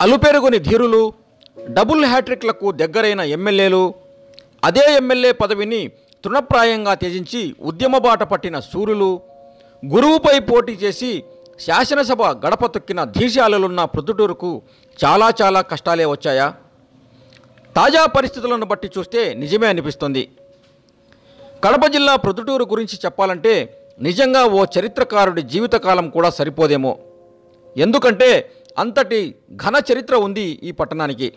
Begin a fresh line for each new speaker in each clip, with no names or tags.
అలుపెరుగుని ధీరులు double హ్యాట్రిక్లకు దగ్గరైన ఎమ్మెల్యేలు అదే ఎమ్మెల్యే పదవిని తృణప్రాయంగా త్యజించి ఉద్యమ బాట పట్టిన సూర్యులు గురువుపై పోటీ చేసి శాసనసభ గడప తొక్కిన ధీశాలలున్న ప్రొద్దుటూరుకు చాలా చాలా కష్టాలే వచ్చాయా? తాజా పరిస్థితులను బట్టి చూస్తే నిజమే అనిపిస్తుంది. కడప జిల్లా ప్రొద్దుటూరు గురించి చెప్పాలంటే నిజంగా ఓ చరిత్రకారుడి జీవితకాలం కూడా సరిపోదేమో. ఎందుకంటే అంతటి ఘన చరిత్ర ఉంది ఈ పట్టణానికి.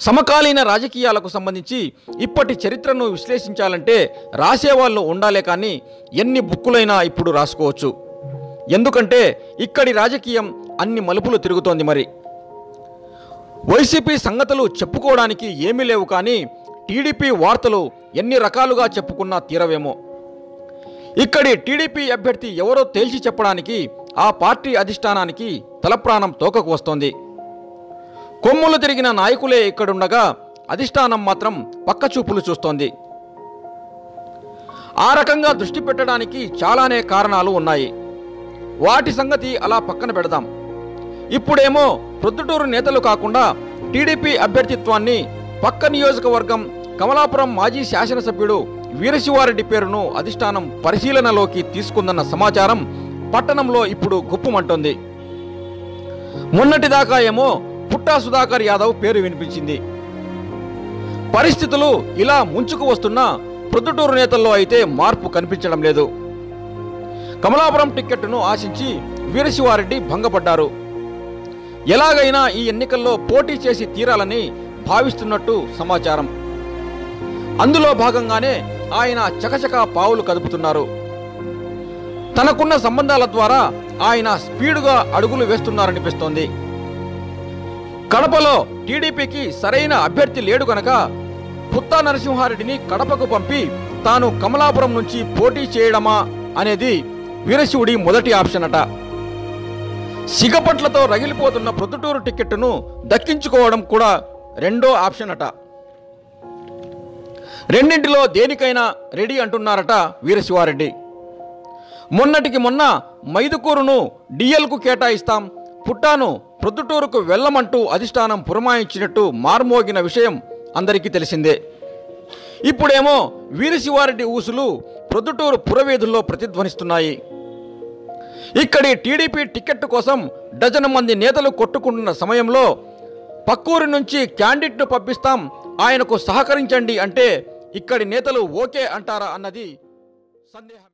సమకాలీన రాజకీయాలకు సంబంధించి ఇప్పటి చరిత్రను విశ్లేషించాలంటే రాసేవాళ్ళు ఉండాలే కానీ ఎన్ని బుక్కులైనా ఇప్పుడు రాసుకోవచ్చు. ఎందుకంటే ఇక్కడి రాజకీయం అన్ని మలుపులు తిరుగుతోంది మరి. వైసీపీ సంగతులు చెప్పుకోవడానికి ఏమీ లేవు కానీ టీడీపీ వార్తలు ఎన్ని రకాలుగా చెప్పుకున్నా తీరవేమో. ఇక్కడి టీడీపీ అభ్యర్థి ఎవరో తేల్చి చెప్పడానికి ఆ పార్టీ అధిష్టానానికి తలప్రాణం తోకకు వస్తోంది. కొమ్ములు తిరిగిన నాయకులే ఇక్కడుండగా అధిష్టానం మాత్రం పక్కచూపులు చూస్తోంది. ఆ రకంగా దృష్టి పెట్టడానికి చాలానే కారణాలు ఉన్నాయి. వాటి సంగతి అలా పక్కన పెడదాం. ఇప్పుడేమో ప్రొద్దుటూరు నేతలు కాకుండా టీడీపీ అభ్యర్థిత్వాన్ని పక్క నియోజకవర్గం కమలాపురం మాజీ శాసనసభ్యుడు వీరశివారెడ్డి పేరును అధిష్టానం పరిశీలనలోకి తీసుకుందన్న సమాచారం పట్టణంలో ఇప్పుడు గుప్పమంటుంది. మొన్నటిదాకా ఏమో పుట్టా సుధాకర్ యాదవ్ పేరు వినిపించింది. పరిస్థితులు ఇలా ముంచుకు వస్తున్న ప్రొద్దుటూరు నేతల్లో అయితే మార్పు కనిపించడం లేదు. కమలాపురం టిక్కెట్టును ఆశించి వీరశివారెడ్డి భంగపడ్డారు. ఎలాగైనా ఈ ఎన్నికల్లో పోటీ చేసి తీరాలని భావిస్తున్నట్టు సమాచారం. అందులో భాగంగానే ఆయన చకచకా పావులు కదుపుతున్నారు. తనకున్న సంబంధాల ద్వారా ఆయన స్పీడుగా అడుగులు వేస్తున్నారనిపిస్తోంది. కడపలో టీడీపీకి సరైన అభ్యర్థి లేడు గనక పుత్తా నరసింహారెడ్డిని కడపకు పంపి తాను కమలాపురం నుంచి పోటీ చేయడమా అనేది వీరశివుడి మొదటి ఆప్షన్ అట. సిగపట్లతో రగిలిపోతున్న ప్రొద్దుటూరు టికెట్టును దక్కించుకోవడం కూడా రెండో ఆప్షన్ అట. రెండింటిలో దేనికైనా రెడీ అంటున్నారట వీరశివారెడ్డి. మొన్నటికి మొన్న మైదుకూరును డిఎల్కు కేటాయిస్తాం. పుట్టాను ప్రొద్దుటూరుకు వెళ్ళమంటూ అధిష్టానం పురమాయించినట్టు మార్మోగిన విషయం అందరికీ తెలిసిందే. ఇప్పుడేమో వీరశివారెడ్డి ఊసులు ప్రొద్దుటూరు పురవీధుల్లో ప్రతిధ్వనిస్తున్నాయి. ఇక్కడి టీడీపీ టికెట్ కోసం డజను మంది నేతలు కొట్టుకుంటున్న సమయంలో పక్కూరి నుంచి క్యాండిడేట్ను పంపిస్తాం ఆయనకు సహకరించండి అంటే ఇక్కడి నేతలు ఓకే అంటారా అన్నది సందేహం.